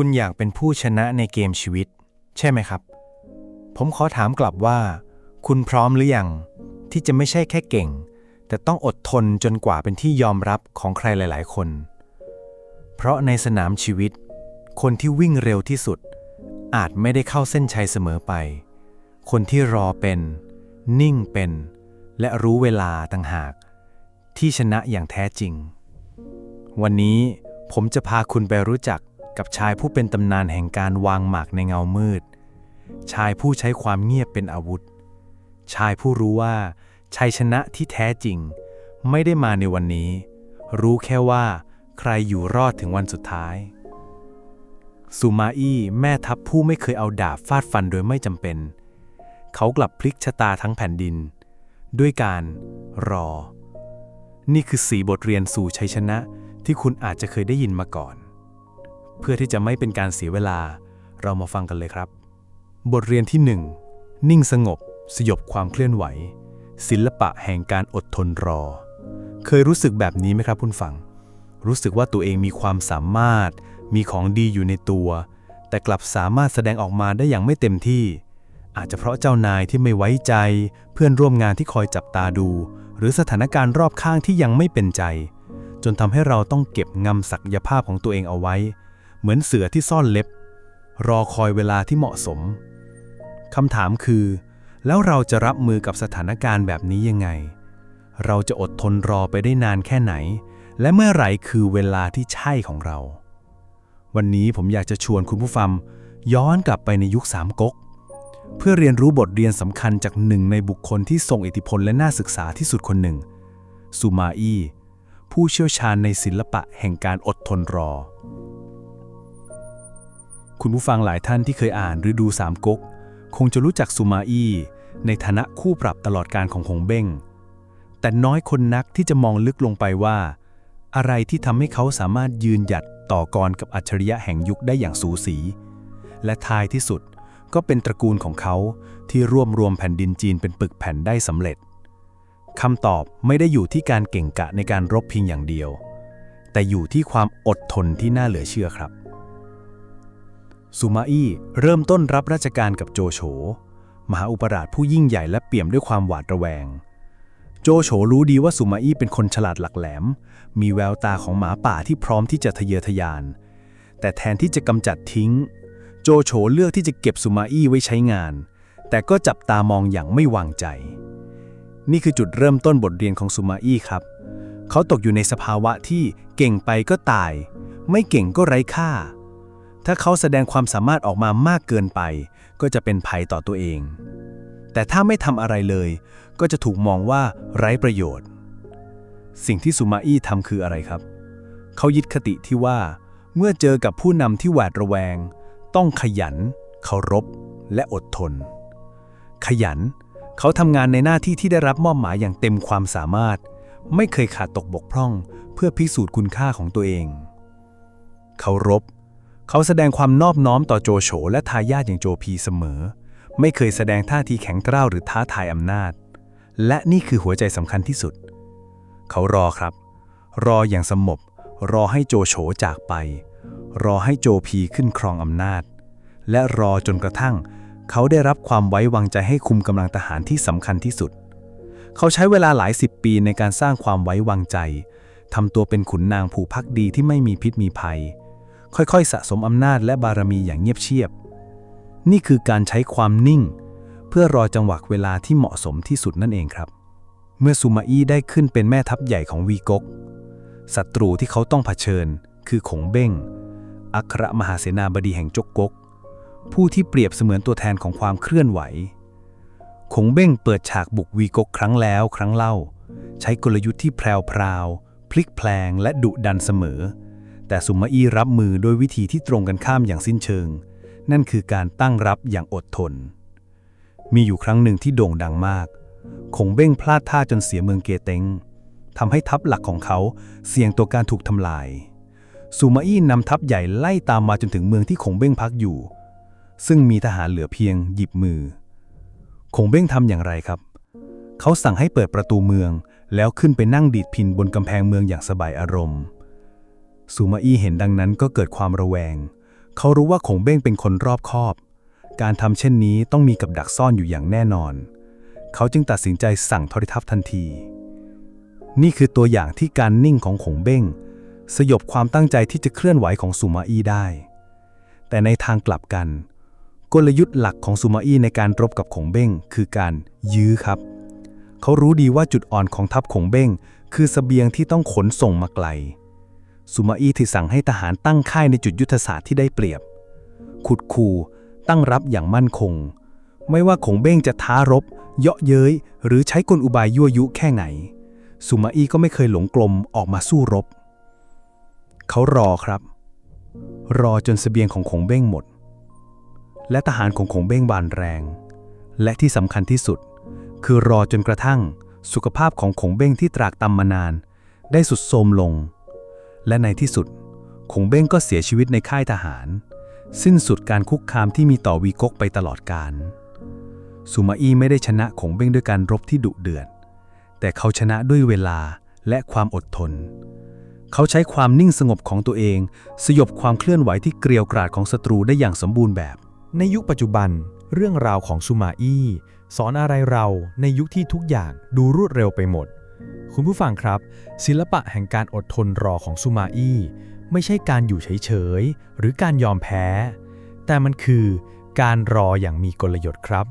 คุณอยากเป็นผู้ชนะในเกมชีวิต ใช่ไหมครับ ผมขอถามกลับว่า คุณพร้อมหรือยัง ที่จะไม่ใช่แค่เก่ง แต่ต้องอดทนจนกว่าเป็นที่ยอมรับของใครหลาย ๆ คน เพราะในสนามชีวิต คนที่วิ่งเร็วที่สุด อาจไม่ได้เข้าเส้นชัยเสมอไป คนที่รอเป็น นิ่งเป็น และรู้เวลาต่างหาก ที่ชนะอย่างแท้จริง วันนี้ผมจะพาคุณไปรู้จัก กับชายผู้เป็นตำนานแห่งการวางหมากในเงามืด ชายผู้ใช้ความเงียบเป็นอาวุธ ชายผู้รู้ว่า ชัยชนะที่แท้จริง ไม่ได้มาในวันนี้ รู้แค่ว่า ใครอยู่รอดถึงวันสุดท้ายซูมาอี้แม่ทัพผู้ไม่เคยเอาดาบฟาดฟันโดยไม่จำเป็น เขากลับพลิกชะตาทั้งแผ่นดิน ด้วยการรอ นี่คือสีบทเรียนสู่ชัยชนะที่คุณอาจจะเคยได้ยินมาก่อน เพื่อที่จะไม่เป็นการเสียเวลา เรามาฟังกันเลยครับ บทเรียนที่ 1 นิ่งสงบ สยบความเคลื่อนไหว ศิลปะแห่งการอดทนรอ เคยรู้สึกแบบนี้ไหมครับคุณฟัง รู้สึกว่าตัวเองมีความสามารถ มีของดีอยู่ในตัว แต่กลับสามารถแสดงออกมาได้อย่างไม่เต็มที่ อาจจะเพราะเจ้านายที่ไม่ไว้ใจ เพื่อนร่วมงานที่คอยจับตาดู หรือสถานการณ์รอบข้างที่ยังไม่เป็นใจ จนทำให้เราต้องเก็บงำศักยภาพของตัวเองเอาไว้ เหมือนเสือที่ซ่อนเล็บ รอคอยเวลาที่เหมาะสมคำถามคือ แล้วเราจะรับมือกับสถานการณ์แบบนี้ยังไง เราจะอดทนรอไปได้นานแค่ไหน และเมื่อไหร่คือเวลาที่ใช่ของเรา วันนี้ผมอยากจะชวนคุณผู้ฟังย้อนกลับไปในยุคสามก๊กเพื่อเรียนรู้บทเรียนสำคัญจากหนึ่งในบุคคลที่ทรงอิทธิพลและน่าศึกษาที่สุดคนหนึ่งซูมาอี้ผู้เชี่ยวชาญในศิลปะแห่งการอดทนรอ คุณผู้ฟังหลายท่านที่เคยอ่านหรือดูสามก๊ก คงจะรู้จักซูมาอี้ในฐานะคู่ปรับตลอดการของหงเบ้ง แต่น้อยคนนักที่จะมองลึกลงไปว่า อะไรที่ทำให้เขาสามารถยืนหยัดต่อกรกับอัจฉริยะแห่งยุคได้อย่างสูสี และท้ายที่สุดก็เป็นตระกูลของเขาที่รวบรวมแผ่นดินจีนเป็นปึกแผ่นได้สำเร็จคำตอบไม่ได้อยู่ที่การเก่งกะในการรบพียงอย่างเดียว แต่อยู่ที่ความอดทนที่น่าเหลือเชื่อครับ ซูมาอี้เริ่มต้นรับราชการกับโจโฉ มหาอุปราชผู้ยิ่งใหญ่และเปี่ยมด้วยความหวาดระแวง โจโฉรู้ดีว่าซูมาอี้เป็นคนฉลาดหลักแหลม มีแววตาของหมาป่าที่พร้อมที่จะทะเยอทะยาน แต่แทนที่จะกำจัดทิ้ง โจโฉเลือกที่จะเก็บซูมาอี้ไว้ใช้งาน แต่ก็จับตามองอย่างไม่วางใจ นี่คือจุดเริ่มต้นบทเรียนของซูมาอี้ครับ เขาตกอยู่ในสภาวะที่เก่งไปก็ตาย ไม่เก่งก็ไร้ค่า ถ้าเขาแสดงความสามารถออกมามากเกินไป ก็จะเป็นภัยต่อตัวเอง แต่ถ้าไม่ทำอะไรเลย ก็จะถูกมองว่าไร้ประโยชน์ สิ่งที่ซูมาอี้ทำคืออะไรครับ เขายึดคติที่ว่า เมื่อเจอกับผู้นำที่หวาดระแวง ต้องขยัน เคารพ และอดทน ขยัน เขาทำงานในหน้าที่ที่ได้รับมอบหมายอย่างเต็มความสามารถ ไม่เคยขาดตกบกพร่อง เพื่อพิสูจน์คุณค่าของตัวเอง เคารพ เขาแสดงความนอบน้อมต่อโจโฉและทายาทอย่างโจพีเสมอ ไม่เคยแสดงท่าทีแข็งกร้าวหรือท้าทายอำนาจ และนี่คือหัวใจสำคัญที่สุด เขารอครับ รออย่างสงบ รอให้โจโฉจากไป รอให้โจพีขึ้นครองอำนาจ และรอจนกระทั่ง เขาได้รับความไว้วางใจให้คุมกำลังทหารที่สำคัญที่สุด เขาใช้เวลาหลายสิบปีในการสร้างความไว้วางใจทำตัวเป็นขุนนางผู้พักดีที่ไม่มีพิษมีภัย ค่อยๆ สะสมอำนาจและบารมีอย่างเงียบเชียบ นี่คือการใช้ความนิ่ง เพื่อรอจังหวะเวลาที่เหมาะสมที่สุดนั่นเองครับ เมื่อซูมาอี้ได้ขึ้นเป็นแม่ทัพใหญ่ของวีกกศัตรูที่เขาต้องเผชิญ คือขงเบ้ง อัครมหาเสนาบดีแห่งจกกก ผู้ที่เปรียบเสมือนตัวแทนของความเคลื่อนไหว ขงเบ้งเปิดฉากบุกวีกกครั้งแล้วครั้งเล่า ใช้กลยุทธ์ที่แพรวๆพลิกแพลงและดุดันเสมอ แต่สุมาอี้รับมือโดยวิธีที่ตรงกันข้ามอย่างสิ้นเชิง นั่นคือการตั้งรับอย่างอดทน มีอยู่ครั้งหนึ่งที่โด่งดังมาก คงเบ้งพลาดท่าจนเสียเมืองเกเต็งทำให้ทัพหลักของเขาเสี่ยงต่อการถูกทำลายซูมาอี้นำทัพใหญ่ไล่ตามมาจนถึงเมืองที่คงเบ้งพักอยู่ ซึ่งมีทหารเหลือเพียงหยิบมือ คงเบ้งทำอย่างไรครับ เขาสั่งให้เปิดประตูเมือง แล้วขึ้นไปนั่งดีดพินบนกำแพงเมืองอย่างสบายอารมณ์ ซูมาอี้เห็นดังนั้นก็เกิดความระแวง เขารู้ว่าขงเบ้งเป็นคนรอบคอบ การทำเช่นนี้ต้องมีกับดักซ่อนอยู่อย่างแน่นอน เขาจึงตัดสินใจสั่งทริทัพทันที นี่คือตัวอย่างที่การนิ่งของขงเบ้ง สยบความตั้งใจที่จะเคลื่อนไหวของสุมาอี้ได้ แต่ในทางกลับกัน กลยุทธ์หลักของสุมาอี้ในการรบกับขงเบ้ง คือการยื้อครับ เขารู้ดีว่าจุดอ่อนของทัพขงเบ้ง คือสเสบียงที่ต้องขนส่งมาไกล สุมาอี้ที่สั่งให้ทหารตั้งค่ายในจุดยุทธศาสตร์ที่ได้เปรียบ ขุดคูตั้งรับอย่างมั่นคง ไม่ว่าขงเบ้งจะท้ารบ เยาะเย้ย หรือใช้กลอุบายยั่วยุแค่ไหน สุมาอี้ก็ไม่เคยหลงกลมออกมาสู้รบ เขารอครับ รอจนสเสบียงของขงเบ้งหมด และทหารของขงเบ้งบานแรง และที่สำคัญที่สุด คือรอจนกระทั่ง สุขภาพของขงเบ้งที่ตรากตำมานาน ได้สุดโทรมลง และในที่สุดขงเบ้งก็เสียชีวิตในค่ายทหาร สิ้นสุดการคุกคามที่มีต่อวีกกไปตลอดกาลสุมาอี้ไม่ได้ชนะขงเบ้งด้วยการรบที่ดุเดือดแต่เขาชนะด้วยเวลาและความอดทน เขาใช้ความนิ่งสงบของตัวเอง สยบความเคลื่อนไหวที่เกรียวกราดของศัตรูได้อย่างสมบูรณ์แบบ ในยุคปัจจุบัน เรื่องราวของซูมาอี้สอนอะไรเราในยุคที่ทุกอย่างดูรวดเร็วไปหมด คุณผู้ฟังครับ ศิลปะแห่งการอดทนรอของซูมาอี้ไม่ใช่การอยู่เฉยๆ หรือการยอมแพ้ แต่มันคือการรออย่างมีกลยุทธ์ครับ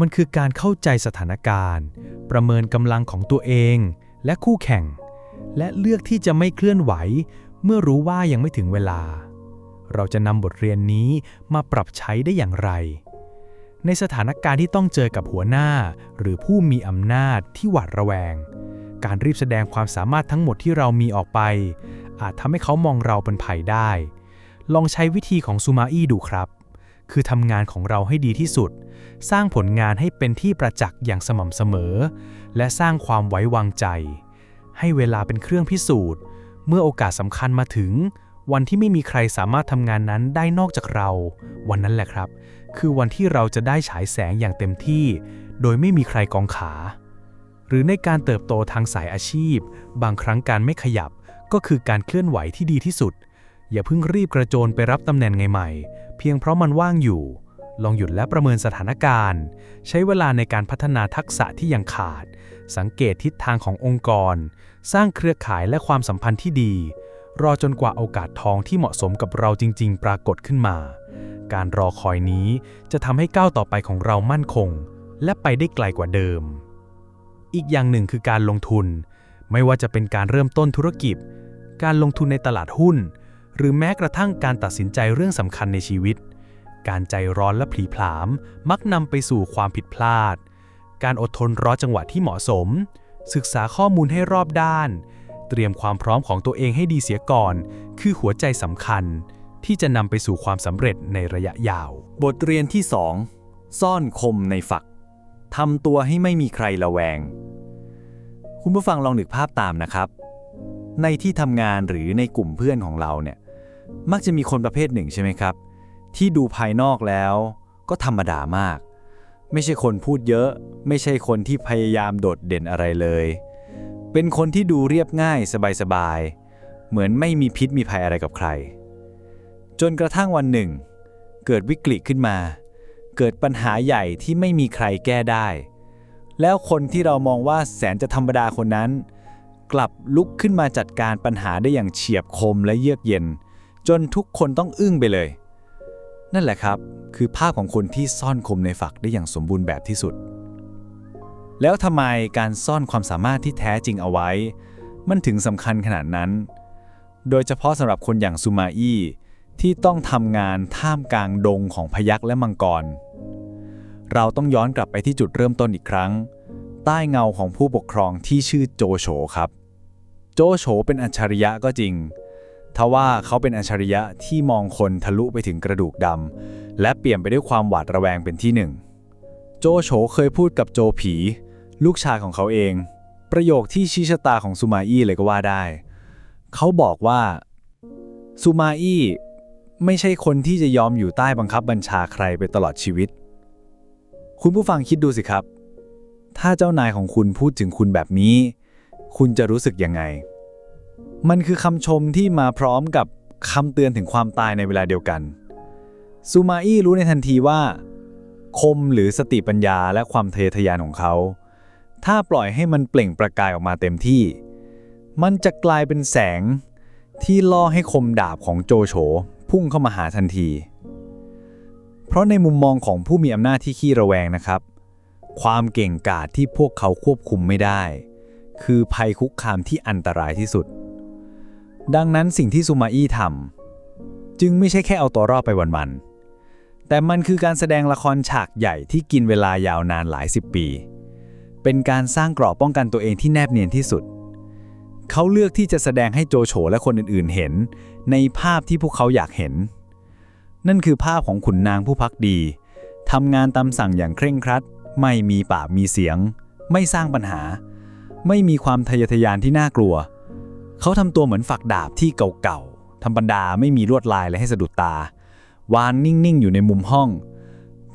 มันคือการเข้าใจสถานการณ์ ประเมินกำลังของตัวเอง และคู่แข่ง และเลือกที่จะไม่เคลื่อนไหว เมื่อรู้ว่ายังไม่ถึงเวลา เราจะนำบทเรียนนี้มาปรับใช้ได้อย่างไร ในสถานการณ์ที่ต้องเจอกับหัวหน้า หรือผู้มีอำนาจที่หวาดระแวง การรีบแสดงความสามารถทั้งหมดที่เรามีออกไป อาจทำให้เขามองเราเป็นภัยได้ ลองใช้วิธีของซูมาอี้ดูครับ คือทำงานของเราให้ดีที่สุด สร้างผลงานให้เป็นที่ประจักษ์อย่างสม่ำเสมอ และสร้างความไว้วางใจ ให้เวลาเป็นเครื่องพิสูจน์ เมื่อโอกาสสำคัญมาถึง วันที่ไม่มีใครสามารถทำงานนั้นได้นอกจากเรา วันนั้นแหละครับ คือวันที่เราจะได้ฉายแสงอย่างเต็มที่ โดยไม่มีใครกองขา หรือในการเติบโตทางสายอาชีพ บางครั้งการไม่ขยับก็คือการเคลื่อนไหวที่ดีที่สุด อย่าเพิ่งรีบกระโจนไปรับตำแหน่งใหม่ๆเพียงเพราะมันว่างอยู่ ลองหยุดและประเมินสถานการณ์ ใช้เวลาในการพัฒนาทักษะที่ยังขาด สังเกตทิศทางขององค์กร สร้างเครือข่ายและความสัมพันธ์ที่ดี รอจนกว่าโอกาสทองที่เหมาะสมกับเราจริง ๆ ปรากฏขึ้นมา การรอคอยนี้จะทำให้ก้าวต่อไปของเรามั่นคง และไปได้ไกลกว่าเดิม อีกอย่างหนึ่งคือการลงทุน ไม่ว่าจะเป็นการเริ่มต้นธุรกิจ การลงทุนในตลาดหุ้น หรือแม้กระทั่งการตัดสินใจเรื่องสำคัญในชีวิต การใจร้อนและผลีผลาม มักนำไปสู่ความผิดพลาด การอดทนรอจังหวะที่เหมาะสม ศึกษาข้อมูลให้รอบด้าน เตรียมความพร้อมของตัวเองให้ดีเสียก่อน คือหัวใจสำคัญ ที่จะนำไปสู่ความสำเร็จในระยะยาว บทเรียนที่ 2 ซ่อนคมในฝักทำตัวให้ไม่มีใครระแวง คุณผู้ฟังลองนึกภาพตามนะครับ ในที่ทำงานหรือในกลุ่มเพื่อนของเราเนี่ย มักจะมีคนประเภทหนึ่งใช่ไหมครับ ที่ดูภายนอกแล้วก็ธรรมดามาก ไม่ใช่คนพูดเยอะ ไม่ใช่คนที่พยายามโดดเด่นอะไรเลย เป็นคนที่ดูเรียบง่ายสบายๆ เหมือนไม่มีพิษมีภัยอะไรกับใคร จนกระทั่งวันหนึ่ง เกิดวิกฤตขึ้นมา เกิดปัญหาใหญ่ที่ไม่มีใครแก้ได้ แล้วคนที่เรามองว่าแสนจะธรรมดาคนนั้น กลับลุกขึ้นมาจัดการปัญหาได้อย่างเฉียบคมและเยือกเย็น จนทุกคนต้องอึ้งไปเลย นั่นแหละครับ คือภาพของคนที่ซ่อนคมในฝักได้อย่างสมบูรณ์แบบที่สุด แล้วทำไมการซ่อนความสามารถที่แท้จริงเอาไว้ มันถึงสำคัญขนาดนั้น โดยเฉพาะสำหรับคนอย่างซูมาอี้ ที่ต้องทำงานท่ามกลางดงของพยักและมังกร เราต้องย้อนกลับไปที่จุดเริ่มต้นอีกครั้ง ใต้เงาของผู้ปกครองที่ชื่อโจโฉครับ โจโฉเป็นอัจฉริยะก็จริง ทว่าเขาเป็นอัจฉริยะที่มองคนทะลุไปถึงกระดูกดำและเปลี่ยนไปด้วยความหวาดระแวงเป็นที่หนึ่ง โจโฉเคยพูดกับโจผี ลูกชายของเขาเอง ประโยคที่ชี้ชะตาของซูมาอี้เลยก็ว่าได้ เขาบอกว่าซูมาอี้ ไม่ใช่คนที่จะยอมอยู่ใต้บังคับบัญชาใครไปตลอดชีวิต คุณผู้ฟังคิดดูสิครับ ถ้าเจ้านายของคุณพูดถึงคุณแบบนี้ คุณจะรู้สึกยังไง มันคือคำชมที่มาพร้อมกับคำเตือนถึงความตายในเวลาเดียวกันซูมาอี้รู้ในทันทีว่า คมหรือสติปัญญาและความทะเยทะยานของเขา ถ้าปล่อยให้มันเปล่งประกายออกมาเต็มที่ มันจะกลายเป็นแสงที่ล่อให้คมดาบของโจโฉ พุ่งเข้ามาหาทันที เพราะในมุมมองของผู้มีอำนาจที่ขี้ระแวงนะครับ ความเก่งกาจที่พวกเขาควบคุมไม่ได้ คือภัยคุกคามที่อันตรายที่สุด ดังนั้นสิ่งที่ซูมาอี้ทำจึงไม่ใช่แค่เอาตัวรอดไปวันๆแต่มันคือการแสดงละครฉากใหญ่ที่กินเวลายาวนานหลายสิบปี เป็นการสร้างกรอบป้องกันตัวเองที่แนบเนียนที่สุด เขาเลือกที่จะแสดงให้โจโฉและคนอื่นๆเห็น ในภาพที่พวกเขาอยากเห็น นั่นคือภาพของขุนนางผู้พักดีทำงานตามสั่งอย่างเคร่งครัด ไม่มีปากมีเสียง ไม่สร้างปัญหา ไม่มีความทะยทะยานที่น่ากลัว เขาทำตัวเหมือนฝักดาบที่เก่าๆธรรมดาไม่มีลวดลายและให้สะดุดตา วางนิ่งๆ อยู่ในมุมห้อง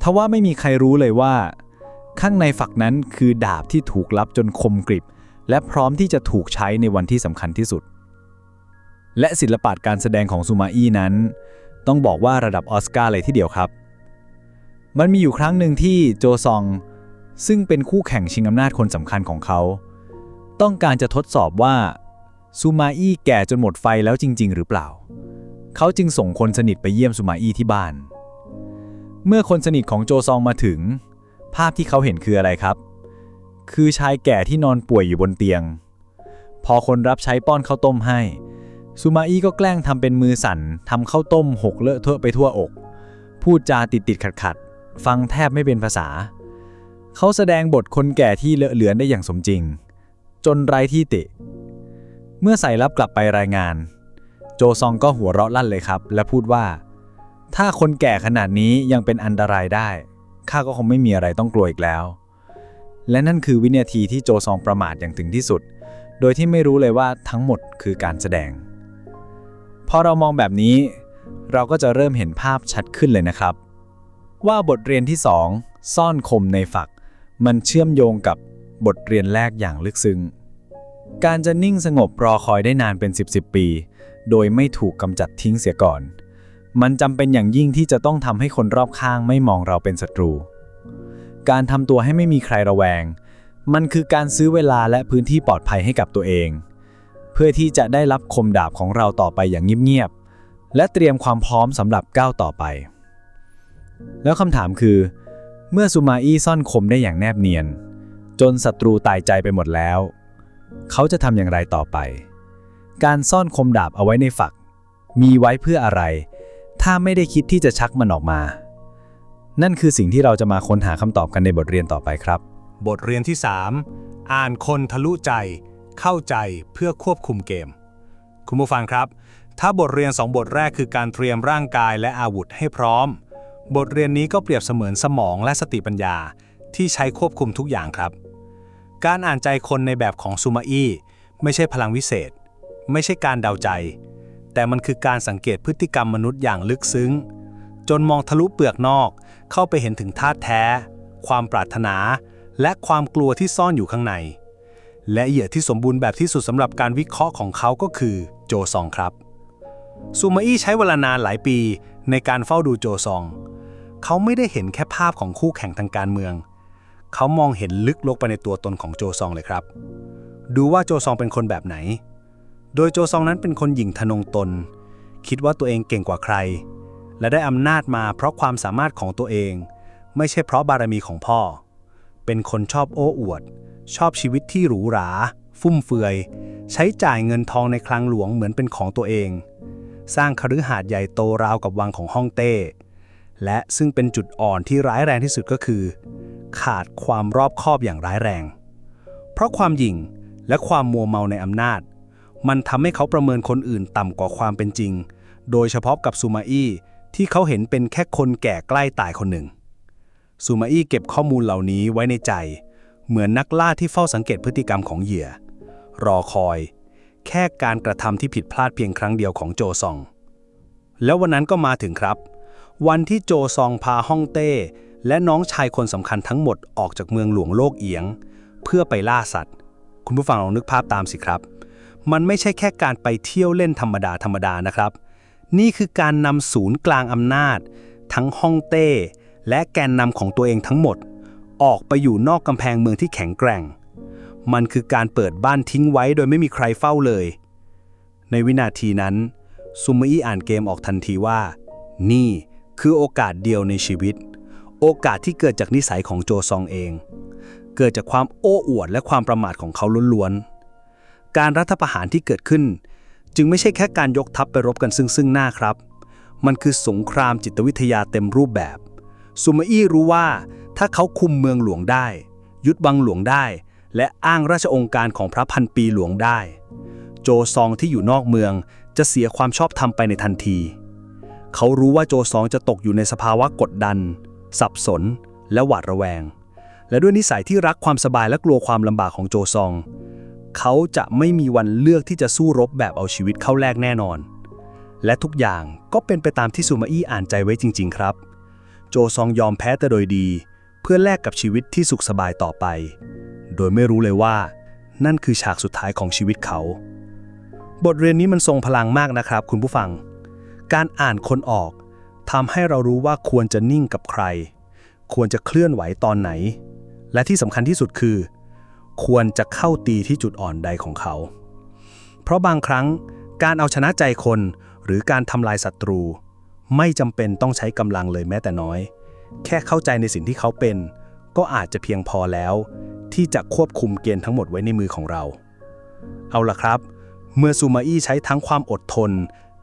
ทว่าไม่มีใครรู้เลยว่า ข้างในฝักนั้นคือดาบที่ถูกลับจนคมกริบ และพร้อมที่จะถูกใช้ในวันที่สำคัญที่สุด และศิลปะการแสดงของซูมาอี้นั้น ต้องบอกว่าระดับออสการ์เลยที่เดียวครับ มันมีอยู่ครั้งหนึ่งที่โจซอง ซึ่งเป็นคู่แข่งชิงอำนาจคนสำคัญของเขา ต้องการจะทดสอบว่าซูมาอี้แก่จนหมดไฟแล้วจริง ๆ หรือเปล่า เขาจึงส่งคนสนิทไปเยี่ยมซูมาอี้ที่บ้าน เมื่อคนสนิทของโจซองมาถึง ภาพที่เขาเห็นคืออะไรครับ คือชายแก่ที่นอนป่วยอยู่บนเตียง พอคนรับใช้ป้อนข้าวต้มให้ซูมาอี้ก็แกล้งทำเป็นมือสั่นทำข้าวต้มหกเลอะเทอะไปทั่วอก พูดจาติดติดขัดขัดฟังแทบไม่เป็นภาษา เขาแสดงบทคนแก่ที่เลอะเลือนได้อย่างสมจริง จนไร้ที่ติ เมื่อใส่รับกลับไปรายงาน โจซองก็หัวเราะลั่นเลยครับ และพูดว่า ถ้าคนแก่ขนาดนี้ยังเป็นอันตรายได้ข้าก็คงไม่มีอะไรต้องกลัวอีกแล้ว และนั่นคือวินาทีที่โจซองประมาทอย่างถึงที่สุด โดยที่ไม่รู้เลยว่าทั้งหมดคือการแสดง พอเรามองแบบนี้ เราก็จะเริ่มเห็นภาพชัดขึ้นเลยนะครับ ว่าบทเรียนที่ 2 ซ่อนคมในฝัก มันเชื่อมโยงกับบทเรียนแรกอย่างลึกซึ้งการจะนิ่งสงบรอคอยได้นานเป็น 10บสปี โดยไม่ถูกกำจัดทิ้งเสียก่อน มันจำเป็นอย่างยิ่งที่จะต้องทำให้คนรอบข้างไม่มองเราเป็นศัตรู การทำตัวให้ไม่มีใครระแวง มันคือการซื้อเวลาและพื้นที่ปลอดภัยให้กับตัวเอง เพื่อที่จะได้รับคมดาบของเราต่อไปอย่างเงียบๆและเตรียมความพร้อมสำหรับก้าวต่อไป แล้วคำถามคือ เมื่อซูมาอี้ซ่อนคมได้อย่างแนบเนียน จนศัตรูตายใจไปหมดแล้ว เขาจะทำอย่างไรต่อไป การซ่อนคมดาบเอาไว้ในฝัก มีไว้เพื่ออะไร ถ้าไม่ได้คิดที่จะชักมันออกมา นั่นคือสิ่งที่เราจะมาค้นหาคำตอบกันในบทเรียนต่อไปครับ บทเรียนที่ 3 อ่านคนทะลุใจ เข้าใจเพื่อควบคุมเกม คุณผู้ฟังครับ ถ้าบทเรียน 2 บทแรกคือการเตรียมร่างกายและอาวุธให้พร้อม บทเรียนนี้ก็เปรียบเสมือนสมองและสติปัญญา ที่ใช้ควบคุมทุกอย่างครับ การอ่านใจคนในแบบของซูมาอี้ไม่ใช่พลังวิเศษ ไม่ใช่การเดาใจ แต่มันคือการสังเกตพฤติกรรมมนุษย์อย่างลึกซึ้ง จนมองทะลุเปลือกนอก เข้าไปเห็นถึงธาตุแท้ ความปรารถนา และความกลัวที่ซ่อนอยู่ข้างใน และเหยื่อที่สมบูรณ์แบบที่สุดสำหรับการวิเคราะห์ของเขาก็คือโจซองครับ ซูมาอี้ใช้เวลานานหลายปีในการเฝ้าดูโจซอง เขาไม่ได้เห็นแค่ภาพของคู่แข่งทางการเมือง เขามองเห็นลึกลงไปในตัวตนของโจซองเลยครับ ดูว่าโจซองเป็นคนแบบไหน โดยโจซองนั้นเป็นคนหยิ่งทะนงตน คิดว่าตัวเองเก่งกว่าใคร และได้อำนาจมาเพราะความสามารถของตัวเอง ไม่ใช่เพราะบารมีของพ่อ เป็นคนชอบโอ้อวด ชอบชีวิตที่หรูหรา ฟุ่มเฟือย ใช้จ่ายเงินทองในคลังหลวงเหมือนเป็นของตัวเอง สร้างคฤหาสน์ใหญ่โตราวกับวังของฮ่องเต้ และซึ่งเป็นจุดอ่อนที่ร้ายแรงที่สุดก็คือ ขาดความรอบคอบอย่างร้ายแรง เพราะความหยิ่งและความมัวเมาในอำนาจ มันทำให้เขาประเมินคนอื่นต่ำกว่าความเป็นจริง โดยเฉพาะกับซูมาอี้ ที่เขาเห็นเป็นแค่คนแก่ใกล้ตายคนหนึ่งซูมาอี้เก็บข้อมูลเหล่านี้ไว้ในใจ เหมือนนักล่าที่เฝ้าสังเกตพฤติกรรมของเหยื่อ รอคอย แค่การกระทำที่ผิดพลาดเพียงครั้งเดียวของโจซอง แล้ววันนั้นก็มาถึงครับ วันที่โจซองพาฮ่องเต้ และน้องชายคนสำคัญทั้งหมดออกจากเมืองหลวงโลกเอียง เพื่อไปล่าสัตว์ คุณผู้ฟังลองนึกภาพตามสิครับ มันไม่ใช่แค่การไปเที่ยวเล่นธรรมดาธรรมดานะครับ นี่คือการนำศูนย์กลางอำนาจ ทั้งฮ่องเต้ และแกนนำของตัวเองทั้งหมด ออกไปอยู่นอกกำแพงเมืองที่แข็งแกร่ง มันคือการเปิดบ้านทิ้งไว้โดยไม่มีใครเฝ้าเลย ในวินาทีนั้นซูมอี้อ่านเกมออกทันทีว่า นี่คือโอกาสเดียวในชีวิต โอกาสที่เกิดจากนิสัยของโจซองเอง เกิดจากความโอ้อวดและความประมาทของเขาล้วนๆการรัฐประหารที่เกิดขึ้น จึงไม่ใช่แค่การยกทัพไปรบกันซึ่งซึ่งหน้าครับ มันคือสงครามจิตวิทยาเต็มรูปแบบซูมาอี้รู้ว่าถ้าเขาคุมเมืองหลวงได้ ยึดวังหลวงได้ และอ้างราชองค์การของพระพันปีหลวงได้ โจซองที่อยู่นอกเมืองจะเสียความชอบธรรมไปในทันที เขารู้ว่าโจซองจะตกอยู่ในสภาวะกดดัน สับสน และหวาดระแวง และด้วยนิสัยที่รักความสบายและกลัวความลำบากของโจซอง เขาจะไม่มีวันเลือกที่จะสู้รบแบบเอาชีวิตเข้าแลกแน่นอน และทุกอย่างก็เป็นไปตามที่ซูมาอี้อ่านใจไว้จริง ๆ ครับ โจซองยอมแพ้แต่โดยดี เพื่อแลกกับชีวิตที่สุขสบายต่อไป โดยไม่รู้เลยว่า นั่นคือฉากสุดท้ายของชีวิตเขา บทเรียนนี้มันทรงพลังมากนะครับ คุณผู้ฟัง การอ่านคนออกทำให้เรารู้ว่าควรจะนิ่งกับใคร ควรจะเคลื่อนไหวตอนไหน และที่สำคัญที่สุดคือ ควรจะเข้าตีที่จุดอ่อนใดของเขา เพราะบางครั้งการเอาชนะใจคนหรือการทำลายศัตรู ไม่จำเป็นต้องใช้กำลังเลยแม้แต่น้อย แค่เข้าใจในสิ่งที่เขาเป็น ก็อาจจะเพียงพอแล้ว ที่จะควบคุมเกณฑ์ทั้งหมดไว้ในมือของเรา เอาล่ะครับ เมื่อซูมาอี้ใช้ทั้งความอดทน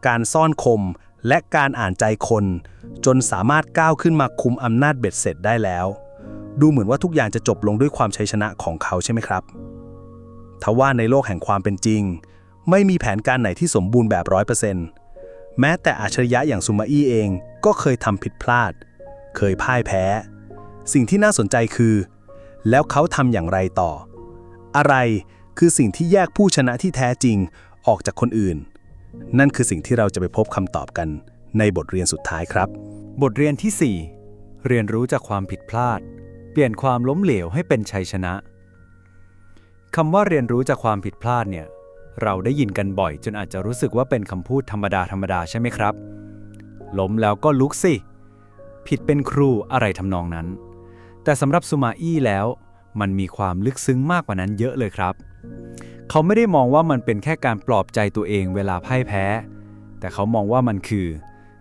การซ่อนคมและการอ่านใจคน จนสามารถก้าวขึ้นมาคุมอำนาจเบ็ดเสร็จได้แล้ว ดูเหมือนว่าทุกอย่างจะจบลงด้วยความชัยชนะของเขาใช่ไหมครับทว่าในโลกแห่งความเป็นจริง ไม่มีแผนการไหนที่สมบูรณ์แบบร้อยเปอร์เซ็นต์แม้แต่อัจฉริยะอย่างซูมาอี้เองก็เคยทำผิดพลาด เคยพ่ายแพ้ สิ่งที่น่าสนใจคือ แล้วเขาทำอย่างไรต่อ อะไรคือสิ่งที่แยกผู้ชนะที่แท้จริงออกจากคนอื่น นั่นคือสิ่งที่เราจะไปพบคำตอบกันในบทเรียนสุดท้ายครับ บทเรียนที่ 4 เรียนรู้จากความผิดพลาด เปลี่ยนความล้มเหลวให้เป็นชัยชนะคำว่าเรียนรู้จากความผิดพลาดเนี่ย เราได้ยินกันบ่อย จนอาจจะรู้สึกว่าเป็นคำพูดธรรมดาธรรมดาใช่ไหมครับ ล้มแล้วก็ลุกสิ ผิดเป็นครูอะไรทำนองนั้น แต่สำหรับซูมาอี้แล้ว มันมีความลึกซึ้งมากกว่านั้นเยอะเลยครับ เขาไม่ได้มองว่ามันเป็นแค่การปลอบใจตัวเองเวลาพ่ายแพ้ แต่เขามองว่ามันคือ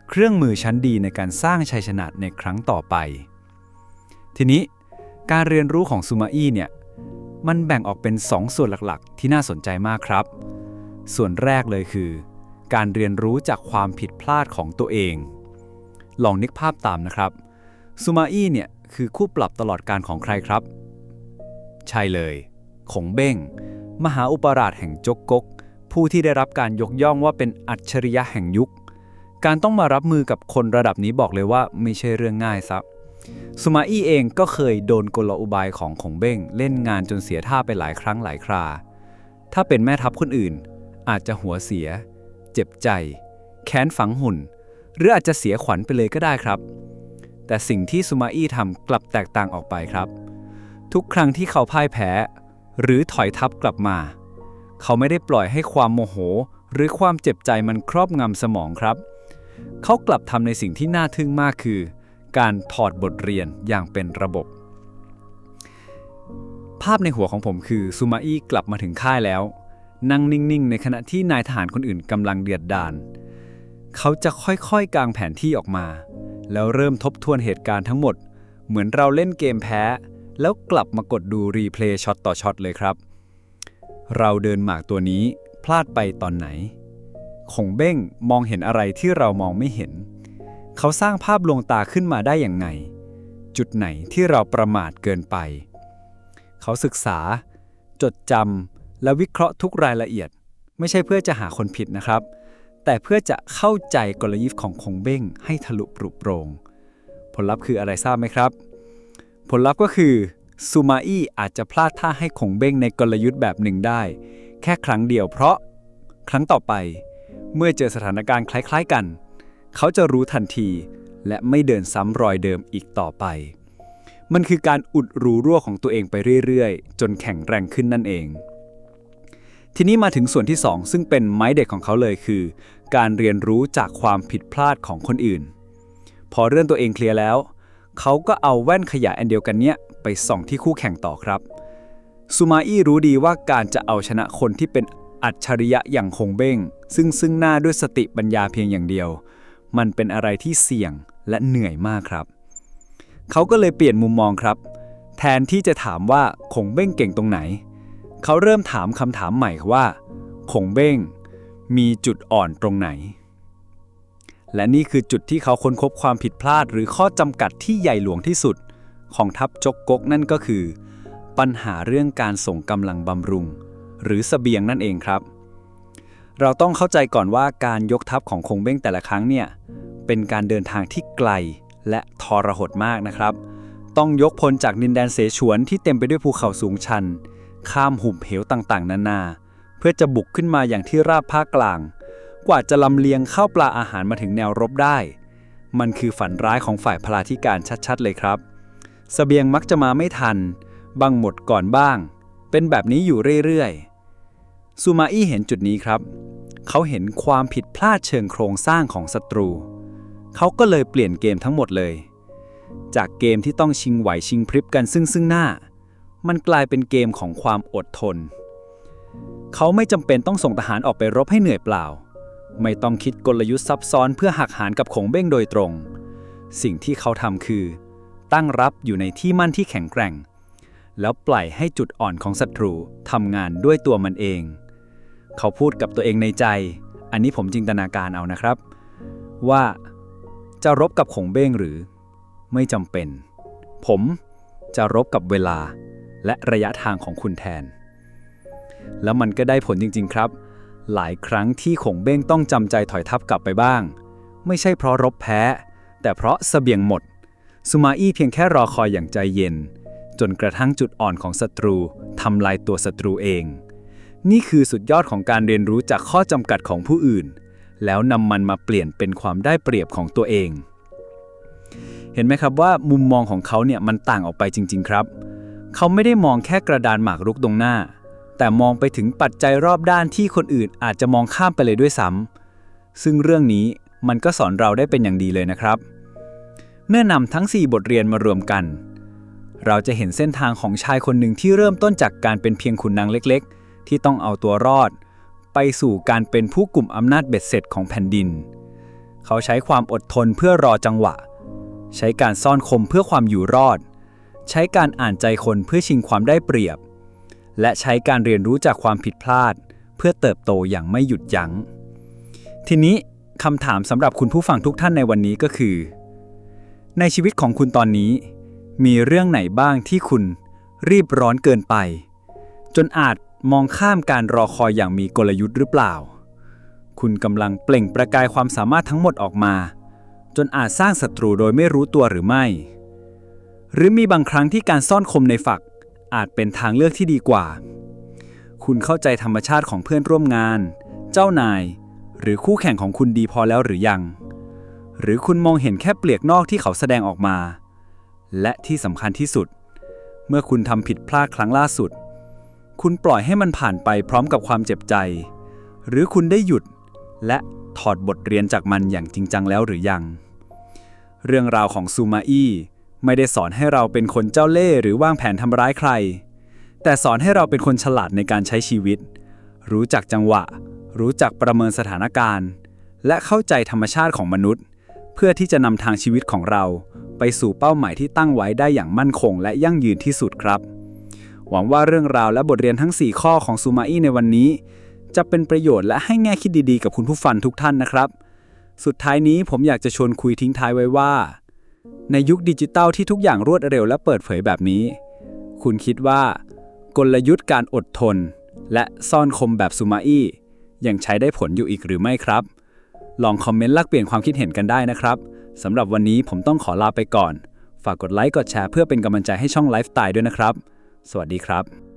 เครื่องมือชั้นดีในการสร้างชัยชนะในครั้งต่อไป ทีนี้ การเรียนรู้ของซูมาอี้เนี่ย มันแบ่งออกเป็น 2 ส่วนหลักๆ ที่น่าสนใจมากครับ ส่วนแรกเลยคือ การเรียนรู้จากความผิดพลาดของตัวเอง ลองนึกภาพตามนะครับ ซูมาอี้เนี่ยคือคู่ปรับตลอดการของใครครับ ใช่เลย ขงเบ้ง มหาอุปราชแห่งจกกก ผู้ที่ได้รับการยกย่องว่าเป็นอัจฉริยะแห่งยุค การต้องมารับมือกับคนระดับนี้บอกเลยว่าไม่ใช่เรื่องง่ายซับ สุมาอี้เองก็เคยโดนกลอุบายของขงเบ้งเล่นงานจนเสียท่าไปหลายครั้งหลายครา ถ้าเป็นแม่ทัพคนอื่น อาจจะหัวเสีย เจ็บใจ แค้นฝังหุ่น หรืออาจจะเสียขวัญไปเลยก็ได้ครับ แต่สิ่งที่สุมาอี้ทำกลับแตกต่างออกไปครับ ทุกครั้งที่เขาพ่ายแพ้ หรือถอยทัพกลับมา เขาไม่ได้ปล่อยให้ความโมโห หรือความเจ็บใจมันครอบงำสมองครับ เขากลับทำในสิ่งที่น่าทึ่งมากคือ การถอดบทเรียนอย่างเป็นระบบ ภาพในหัวของผมคือซูมาอี้กลับมาถึงค่ายแล้ว นั่งนิ่ง ๆ ในขณะที่นายทหารคนอื่นกำลังเดือดดาลเขาจะค่อย ๆ กางแผนที่ออกมา แล้วเริ่มทบทวนเหตุการณ์ทั้งหมด เหมือนเราเล่นเกมแพ้ แล้วกลับมากดดูรีเพลย์ช็อตต่อช็อตเลยครับ เราเดินหมากตัวนี้พลาดไปตอนไหน คงเบ้งมองเห็นอะไรที่เรามองไม่เห็น เขาสร้างภาพลวงตาขึ้นมาได้อย่างไง จุดไหนที่เราประมาทเกินไป เขาศึกษา จดจำและวิเคราะห์ทุกรายละเอียด ไม่ใช่เพื่อจะหาคนผิดนะครับ แต่เพื่อจะเข้าใจกลยุทธ์ของคงเบ้งให้ทะลุปรุโปรง ผลลัพธ์คืออะไรทราบไหมครับ ผลลัพธ์ก็คือซูมาอี้อาจจะพลาดท่าให้คงเบ้งในกลยุทธ์แบบหนึ่งได้ แค่ครั้งเดียวเพราะครั้งต่อไป เมื่อเจอสถานการณ์คล้าย ๆ กัน เขาจะรู้ทันที และไม่เดินซ้ำรอยเดิมอีกต่อไป มันคือการอุดรูรั่วของตัวเองไปเรื่อยๆ จนแข็งแรงขึ้นนั่นเอง ทีนี้มาถึงส่วนที่ 2 ซึ่งเป็นไม้เด็กของเขาเลยคือ การเรียนรู้จากความผิดพลาดของคนอื่น พอเรื่องตัวเองเคลียร์แล้ว เขาก็เอาแว่นขยายอันเดียวกันเนี้ยไปส่องที่คู่แข่งต่อครับซูมาอี้รู้ดีว่าการจะเอาชนะคนที่เป็นอัจฉริยะอย่างคงเบ้ง ซึ่งซึ่งหน้าด้วยสติปัญญาเพียงอย่างเดียว มันเป็นอะไรที่เสี่ยงและเหนื่อยมากครับ เขาก็เลยเปลี่ยนมุมมองครับ แทนที่จะถามว่าคงเบ้งเก่งตรงไหน เขาเริ่มถามคำถามใหม่ว่าคงเบ้ง มีจุดอ่อนตรงไหน และนี่คือจุดที่เขาค้นพบความผิดพลาด หรือข้อจำกัดที่ใหญ่หลวงที่สุด ของทัพจกกกนั่นก็คือ ปัญหาเรื่องการส่งกำลังบำรุง หรือเสบียงนั่นเองครับ เราต้องเข้าใจก่อนว่าการยกทัพของคงเบ้งแต่ละครั้งเนี่ยเป็นการเดินทางที่ไกลและทรหดมากนะครับ ต้องยกพลจากดินแดนเสฉวนที่เต็มไปด้วยภูเขาสูงชัน ข้ามหุบเหวต่างๆ นานา เพื่อจะบุกขึ้นมาอย่างที่ราบภาคกลาง กว่าจะลำเลียงข้าวปลาอาหารมาถึงแนวรบได้ มันคือฝันร้ายของฝ่ายพลาธิการชัดๆ เลยครับสเสบียงมักจะมาไม่ทัน บางหมดก่อนบ้าง เป็นแบบนี้อยู่เรื่อยๆ ซูมาอี้เห็นจุดนี้ครับ เขาเห็นความผิดพลาดเชิงโครงสร้างของศัตรู เขาก็เลยเปลี่ยนเกมทั้งหมดเลย จากเกมที่ต้องชิงไหวชิงพริบกันซึ่งซึ่งหน้า มันกลายเป็นเกมของความอดทน เขาไม่จำเป็นต้องส่งทหารออกไปรบให้เหนื่อยเปล่า ไม่ต้องคิดกลยุทธ์ซับซ้อนเพื่อหักหานกับขงเบ้งโดยตรง สิ่งที่เขาทำคือ ตั้งรับอยู่ในที่มั่นที่แข็งแกร่งแล้วปล่อยให้จุดอ่อนของศัตรูทำงานด้วยตัวมันเอง เขาพูดกับตัวเองในใจ อันนี้ผมจินตนาการเอานะครับ ว่าจะรบกับขงเบ้งหรือไม่จำเป็น ผมจะรบกับเวลาและระยะทางของคุณแทน แล้วมันก็ได้ผลจริง ๆ ครับ หลายครั้งที่ขงเบ้งต้องจำใจถอยทัพกลับไปบ้าง ไม่ใช่เพราะรบแพ้ แต่เพราะเสบียงหมดซูมาอี้เพียงแค่รอคอยอย่างใจเย็น จนกระทั่งจุดอ่อนของศัตรูทำลายตัวศัตรูเอง นี่คือสุดยอดของการเรียนรู้จากข้อจำกัดของผู้อื่น แล้วนำมันมาเปลี่ยนเป็นความได้เปรียบของตัวเอง เห็นไหมครับว่ามุมมองของเขาเนี่ยมันต่างออกไปจริง ๆ ครับ เขาไม่ได้มองแค่กระดานหมากรุกตรงหน้า แต่มองไปถึงปัจจัยรอบด้านที่คนอื่นอาจจะมองข้ามไปเลยด้วยซ้ำซึ่งเรื่องนี้มันก็สอนเราได้เป็นอย่างดีเลยนะครับ เมื่อนำทั้ง 4 บทเรียนมารวมกัน เราจะเห็นเส้นทางของชายคนหนึ่งที่เริ่มต้นจากการเป็นเพียงขุนนางเล็ก ๆ ที่ต้องเอาตัวรอด ไปสู่การเป็นผู้กลุ่มอำนาจเบ็ดเสร็จของแผ่นดิน เขาใช้ความอดทนเพื่อรอจังหวะ ใช้การซ่อนคมเพื่อความอยู่รอด ใช้การอ่านใจคนเพื่อชิงความได้เปรียบ และใช้การเรียนรู้จากความผิดพลาด เพื่อเติบโตอย่างไม่หยุดยัง้ง ทีนี้คำถามสำหรับคุณผู้ฟังทุกท่านในวันนี้ก็คือ ในชีวิตของคุณตอนนี้ มีเรื่องไหนบ้างที่คุณรีบร้อนเกินไป จนอาจ มองข้ามการรอคอยอย่างมีกลยุทธ์หรือเปล่า คุณกำลังเปล่งประกายความสามารถทั้งหมดออกมา จนอาจสร้างศัตรูโดยไม่รู้ตัวหรือไม่ หรือมีบางครั้งที่การซ่อนคมในฝัก อาจเป็นทางเลือกที่ดีกว่า คุณเข้าใจธรรมชาติของเพื่อนร่วมงาน เจ้านาย หรือคู่แข่งของคุณดีพอแล้วหรือยัง หรือคุณมองเห็นแค่เปลือกนอกที่เขาแสดงออกมา และที่สำคัญที่สุด เมื่อคุณทำผิดพลาดครั้งล่าสุด คุณปล่อยให้มันผ่านไปพร้อมกับความเจ็บใจ หรือคุณได้หยุด และถอดบทเรียนจากมันอย่างจริงจังแล้วหรือยัง เรื่องราวของซูมาอี้ไม่ได้สอนให้เราเป็นคนเจ้าเล่ห์หรือวางแผนทำร้ายใคร แต่สอนให้เราเป็นคนฉลาดในการใช้ชีวิต รู้จักจังหวะ รู้จักประเมินสถานการณ์ และเข้าใจธรรมชาติของมนุษย์ เพื่อที่จะนำทางชีวิตของเรา ไปสู่เป้าหมายที่ตั้งไว้ได้อย่างมั่นคง และยั่งยืนที่สุดครับ หวังว่าเรื่องราวและบทเรียนทั้ง 4 ข้อของซูมาอี้ในวันนี้ จะเป็นประโยชน์และให้แง่คิดดีๆ กับคุณผู้ฟังทุกท่านนะครับ สุดท้ายนี้ผมอยากจะชวนคุยทิ้งท้ายไว้ว่า ในยุคดิจิตัลที่ทุกอย่างรวดเร็วและเปิดเผยแบบนี้ คุณคิดว่า กลยุทธ์การอดทน และซ่อนคมแบบซูมาอี้ยังใช้ได้ผลอยู่อีกหรือไม่ครับ ลองคอมเมนต์แลกเปลี่ยนความคิดเห็นกันได้นะครับสำหรับวันนี้ผมต้องขอลาไปก่อน ฝากกดไลค์กดแชร์เพื่อเป็นกำลังใจให้ช่องไลฟ์สไตล์ด้วยนะครับ สวัสดีครับ